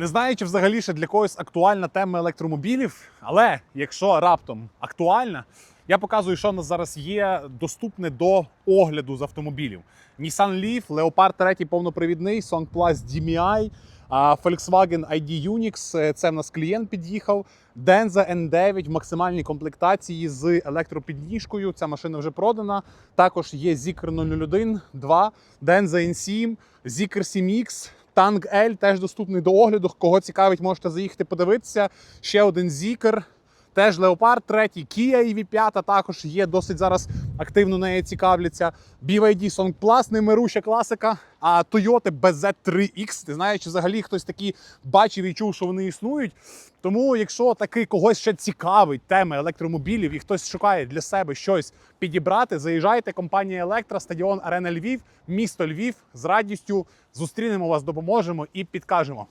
Не знаю, чи взагалі ще для когось актуальна тема електромобілів, але якщо раптом актуальна, я показую, що в нас зараз є доступне до огляду з автомобілів. Nissan Leaf, Leopard 3 повнопривідний, Song Plus DMI, Volkswagen ID Unix, е, це в нас клієнт під'їхав. Denza N9 в максимальній комплектації з електропідніжкою. Ця машина вже продана. Також є Zikr 001, 2, Denza N7, Zikr 7X, Tank L теж доступний до огляду. Кого цікавить, можете заїхати подивитися. Ще один Zikr. Теж Leopard 3, Kia EV5 також є досить зараз активно нею цікавляться. BYD Song Plus, немируща класика. А Toyota BZ3X. Ти знаєш, чи взагалі хтось такі бачив і чув, що вони існують. Тому, якщо таки когось ще цікавить тема електромобілів і хтось шукає для себе щось підібрати, заїжджайте. Компанія Електра, стадіон Арена Львів, місто Львів з радістю зустрінемо вас, допоможемо і підкажемо.